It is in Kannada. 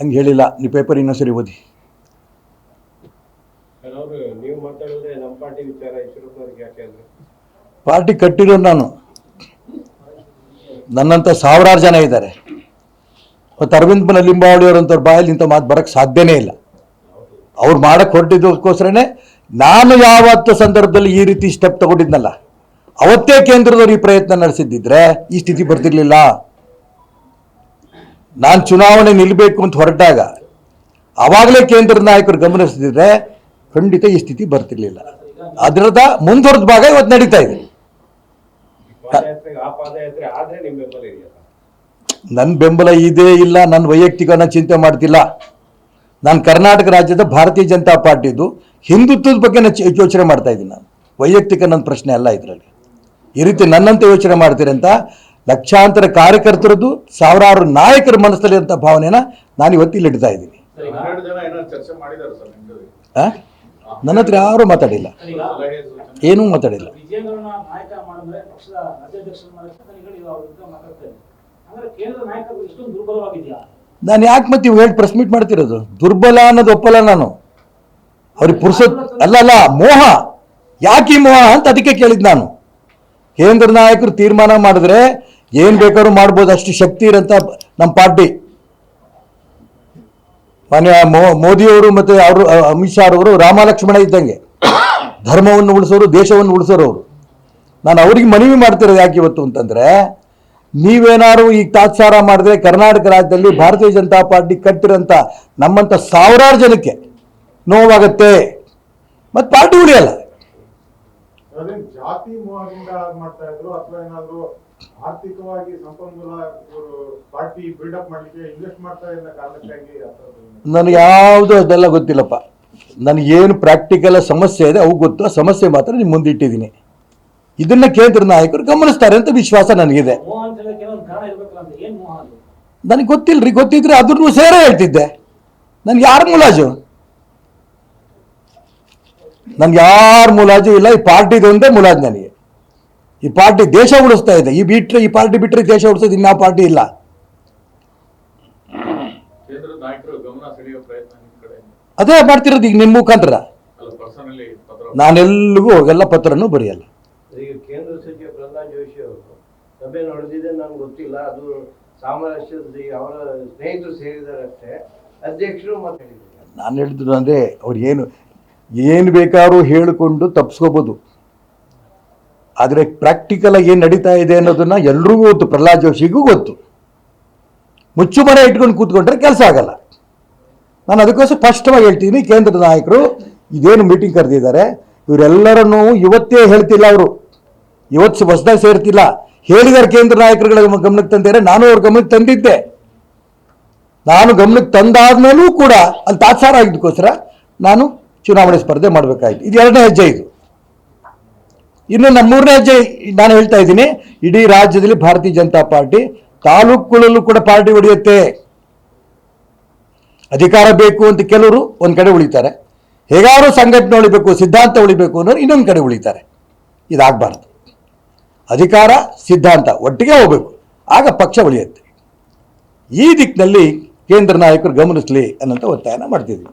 ಹಂಗೆ ಹೇಳಿಲ್ಲ ನೀವು ಪೇಪರ್ ಓದಿ. ನೀವು ಮಾತಾಡಿದ್ರೆ ನಮ್ಮ ಪಾರ್ಟಿ ಕಟ್ಟಿರೋ ನಾನು. ನನ್ನಂಥ ಸಾವಿರಾರು ಜನ ಇದ್ದಾರೆ. ಮತ್ತು ಅರವಿಂದ್ ಲಿಂಬಾವಳಿಯವರಂಥವ್ರ ಬಾಯಲ್ಲಿ ಇಂಥ ಮಾತು ಬರೋಕ್ಕೆ ಸಾಧ್ಯನೇ ಇಲ್ಲ. ಅವ್ರು ಮಾಡಕ್ಕೆ ಹೊರಟಿದ್ದಕ್ಕೋಸ್ಕರನೇ ನಾನು ಯಾವತ್ತು ಸಂದರ್ಭದಲ್ಲಿ ಈ ರೀತಿ ಸ್ಟೆಪ್ ತಗೊಂಡಿದ್ನಲ್ಲ. ಅವತ್ತೇ ಕೇಂದ್ರದವ್ರು ಈ ಪ್ರಯತ್ನ ನಡೆಸಿದ್ದಿದ್ರೆ ಈ ಸ್ಥಿತಿ ಬರ್ತಿರ್ಲಿಲ್ಲ. ನಾನು ಚುನಾವಣೆ ನಿಲ್ಲಬೇಕು ಅಂತ ಹೊರಟಾಗ ಆವಾಗಲೇ ಕೇಂದ್ರ ನಾಯಕರು ಗಮನಿಸಿದ್ರೆ ಖಂಡಿತ ಈ ಸ್ಥಿತಿ ಬರ್ತಿರ್ಲಿಲ್ಲ. ಅದರದ ಮುಂದುವರೆದ ಭಾಗ ಇವತ್ತು ನಡೀತಾ ಇದೆ. ನನ್ನ ಬೆಂಬಲ ಇದೇ ಇಲ್ಲ ನನ್ನ ವೈಯಕ್ತಿಕ ಚಿಂತೆ ಮಾಡ್ತಿಲ್ಲ. ನಾನು ಕರ್ನಾಟಕ ರಾಜ್ಯದ ಭಾರತೀಯ ಜನತಾ ಪಾರ್ಟಿದು ಹಿಂದುತ್ವದ ಬಗ್ಗೆ ನಾನು ಯೋಚನೆ ಮಾಡ್ತಾ ಇದ್ದೀನಿ ನಾನು. ವೈಯಕ್ತಿಕ ನನ್ನ ಪ್ರಶ್ನೆ ಅಲ್ಲ ಇದರಲ್ಲಿ. ಈ ರೀತಿ ನನ್ನಂತೆ ಯೋಚನೆ ಮಾಡ್ತೀರಿ ಅಂತ ಲಕ್ಷಾಂತರ ಕಾರ್ಯಕರ್ತರದ್ದು ಸಾವಿರಾರು ನಾಯಕರ ಮನಸ್ಸಲ್ಲಿ ಅಂತ ಭಾವನೆನ ನಾನು ಇವತ್ತು ಇಲ್ಲಿ ಇಡ್ತಾ ಇದ್ದೀನಿ? ನನ್ನ ಹತ್ರ ಯಾರೂ ಮಾತಾಡಿಲ್ಲ. ಏನೂ ಮಾತಾಡಿಲ್ಲ. ನಾನು ಯಾಕೆ ಮತ್ತೆ ಇವಾಗ ಹೇಳಿ ಪ್ರೆಸ್ ಮೀಟ್ ಮಾಡ್ತಿರೋದು? ದುರ್ಬಲ ಅನ್ನೋದು ಒಪ್ಪಲ್ಲ ನಾನು. ಅವ್ರಿಗೆ ಪುರುಸತ್ ಅಲ್ಲ ಅಲ್ಲ ಮೋಹ. ಯಾಕೆ ಮೋಹ ಅಂತ ಅದಕ್ಕೆ ಕೇಳಿದ್ ನಾನು. ಕೇಂದ್ರ ನಾಯಕರು ತೀರ್ಮಾನ ಮಾಡಿದ್ರೆ ಏನ್ ಬೇಕಾದ್ರೂ ಮಾಡ್ಬೋದು, ಅಷ್ಟು ಶಕ್ತಿ ಇರೋಂಥ ನಮ್ಮ ಪಾರ್ಟಿ. ಮಾನ್ಯ ಮೋದಿಯವರು ಮತ್ತೆ ಅವರು ಅಮಿತ್ ಶಾ ಅವರು ರಾಮಲಕ್ಷ್ಮಣ ಇದ್ದಂಗೆ. ಧರ್ಮವನ್ನು ಉಳಿಸೋರು, ದೇಶವನ್ನು ಉಳಿಸೋರು ಅವರು. ನಾನು ಅವ್ರಿಗೆ ಮನವಿ ಮಾಡ್ತಿರೋದು ಯಾಕೆ ಇವತ್ತು ಅಂತಂದ್ರೆ, ನೀವೇನಾದ್ರು ಈಗ ತಾತ್ಸಾರ ಮಾಡಿದ್ರೆ ಕರ್ನಾಟಕ ರಾಜ್ಯದಲ್ಲಿ ಭಾರತೀಯ ಜನತಾ ಪಾರ್ಟಿ ಕಟ್ಟಿರೋಂಥ ನಮ್ಮಂಥ ಸಾವಿರಾರು ಜನಕ್ಕೆ ನೋವಾಗತ್ತೆ. ಮತ್ತು ಪಾರ್ಟಿ ಉಳಿಯಲ್ಲ. ಆರ್ಥಿಕವಾಗಿ ಸಂಪನ್ಮೂಲ ಪಾರ್ಟಿ ಬಿಲ್ಡಪ್ ಮಾಡ್ಲಿಕ್ಕೆ ಇನ್ವೆಸ್ಟ್ ಮಾಡ್ತಾ ಕಾರಣಕ್ಕಾಗಿ ನನಗೆ ಯಾವುದು ಅದೆಲ್ಲ ಗೊತ್ತಿಲ್ಲಪ್ಪ. ನನಗೇನು ಪ್ರಾಕ್ಟಿಕಲ್ ಸಮಸ್ಯೆ ಇದೆ ಅವು ಗೊತ್ತು. ಆ ಸಮಸ್ಯೆ ಮಾತ್ರ ನಿಮ್ಮ ಮುಂದಿಟ್ಟಿದ್ದೀನಿ ಇದನ್ನ ಕೇಂದ್ರ ನಾಯಕರು ಗಮನಿಸ್ತಾರೆ ಅಂತ ವಿಶ್ವಾಸ ನನಗಿದೆ. ಮೋಹ ಅಂತ ಏನೋ ಕಾರಣ ಇರ್ಬೇಕಲ್ಲ ಅಂತ. ಮೋಹ ಅದು ನನಗೆ ಗೊತ್ತಿಲ್ಲರಿ ಗೊತ್ತಿದ್ರೆ ಅದ್ರೂ ಸೇರೇ ಹೇಳ್ತಿದ್ದೆ. ನನ್ಗೆ ಯಾರು ಮುಲಾಜು? ನನ್ಗೆ ಯಾರು ಮುಲಾಜು ಇಲ್ಲ ಈ ಪಾರ್ಟಿದೊಂದೇ ಮುಲಾಜು ನನಗೆ. ಈ ಪಾರ್ಟಿ ದೇಶ ಉಳಿಸ್ತಾ ಇದೆ. ಈ ಬಿಟ್ರೆ ಈ ಪಾರ್ಟಿ ಬಿಟ್ಟರೆ ದೇಶ ಉಳಿಸೋದು ಇನ್ಯಾವ ಪಾರ್ಟಿ ಇಲ್ಲ. ಕೇಂದ್ರದ ನಾಯಕರು ಗಮನ ಸೆಳೆಯುವ ಪ್ರಯತ್ನ ನಿಮ್ ಕಡೆ ಅದೇ ಮಾಡ್ತಿರೋದು ಈಗ ನಿಮ್ಮ ಮುಖಾಂತರ. ನಾನೆಲ್ಲಿಗೂ ಹೋಗಲ್ಲ ಪತ್ರನೂ ಬರೆಯಲ್ಲ. ಈಗ ಕೇಂದ್ರ ಸಚಿವ ಪ್ರಹ್ಲಾದ್ ಜೋಶಿ ಅವರು ಸಭೆ ನಡೆದಿದೆ ನನ್ಗೆ ಗೊತ್ತಿಲ್ಲ. ಅದು ಸಾಮರಸ್ಯದ ಅವರ ಸ್ನೇಹಿತರು ಸೇರಿದ್ದಾರೆ ಅಷ್ಟೇ. ಅಧ್ಯಕ್ಷರು ಮಾತಾಡಿದ್ದಾರೆ ನಾನು ಹೇಳಿದ್ರು ಅಂದ್ರೆ ಅವ್ರು ಏನು ಏನು ಬೇಕಾದ್ರೂ ಹೇಳಿಕೊಂಡು ತಪ್ಪಿಸ್ಕೋಬೋದು ಆದರೆ ಪ್ರಾಕ್ಟಿಕಲಾಗಿ ಏನು ನಡೀತಾ ಇದೆ ಅನ್ನೋದನ್ನ ಎಲ್ರಿಗೂ ಗೊತ್ತು, ಪ್ರಹ್ಲಾದ್ ಜೋಶಿಗೂ ಗೊತ್ತು. ಮುಚ್ಚುಮರೆ ಇಟ್ಕೊಂಡು ಕೂತ್ಕೊಂಡ್ರೆ ಕೆಲಸ ಆಗಲ್ಲ. ನಾನು ಅದಕ್ಕೋಸ್ಕರ ಸ್ಪಷ್ಟವಾಗಿ ಹೇಳ್ತೀನಿ, ಕೇಂದ್ರದ ನಾಯಕರು ಇದೇನು ಮೀಟಿಂಗ್ ಕರೆದಿದ್ದಾರೆ, ಇವರೆಲ್ಲರನ್ನೂ ಇವತ್ತೇ ಹೇಳ್ತಿಲ್ಲ ಅವರು. ಇವತ್ತು ಹೊಸದಾಗಿ ಸೇರ್ತಿಲ್ಲ. ಹೇಳಿದಾರೆ ಕೇಂದ್ರ ನಾಯಕರುಗಳ ಗಮನಕ್ಕೆ ತಂದಿದ್ದಾರೆ, ನಾನು ಅವ್ರ ಗಮನಕ್ಕೆ ತಂದಿದ್ದೆ. ನಾನು ಗಮನಕ್ಕೆ ತಂದಾದ್ಮೇಲೂ ಕೂಡ ಅಲ್ಲಿ ತಾತ್ಸಾರ ಆಗಿದ್ದಕ್ಕೋಸ್ಕರ ನಾನು ಚುನಾವಣೆ ಸ್ಪರ್ಧೆ ಮಾಡಬೇಕಾಯಿತು. ಇದು ಎರಡನೇ ಹೆಜ್ಜೆ ಇದು. ಇನ್ನು ನಮ್ಮ ಮೂರನೇ ಹೆಜ್ಜೆ ನಾನು ಹೇಳ್ತಾ ಇದ್ದೀನಿ, ಇಡೀ ರಾಜ್ಯದಲ್ಲಿ ಭಾರತೀಯ ಜನತಾ ಪಾರ್ಟಿ ತಾಲೂಕುಗಳಲ್ಲೂ ಕೂಡ ಪಾರ್ಟಿ ಹೊಡೆಯುತ್ತೆ ಅಧಿಕಾರ ಬೇಕು ಅಂತ ಕೆಲವರು ಒಂದು ಕಡೆ ಉಳಿತಾರೆ. ಹೇಗಾದ್ರೂ ಸಂಘಟನೆ ಉಳಿಬೇಕು, ಸಿದ್ಧಾಂತ ಉಳಿಬೇಕು ಅನ್ನೋರು ಇನ್ನೊಂದು ಕಡೆ ಉಳಿತಾರೆ. ಇದಾಗಬಾರ್ದು. ಅಧಿಕಾರ, ಸಿದ್ಧಾಂತ ಒಟ್ಟಿಗೆ ಹೋಗಬೇಕು. ಆಗ ಪಕ್ಷ ಉಳಿಯುತ್ತೆ. ಈ ದಿಕ್ಕಿನಲ್ಲಿ ಕೇಂದ್ರ ನಾಯಕರು ಗಮನಿಸಲಿ ಅನ್ನೋಂಥ ಒತ್ತಾಯನ ಮಾಡ್ತಿದ್ವಿ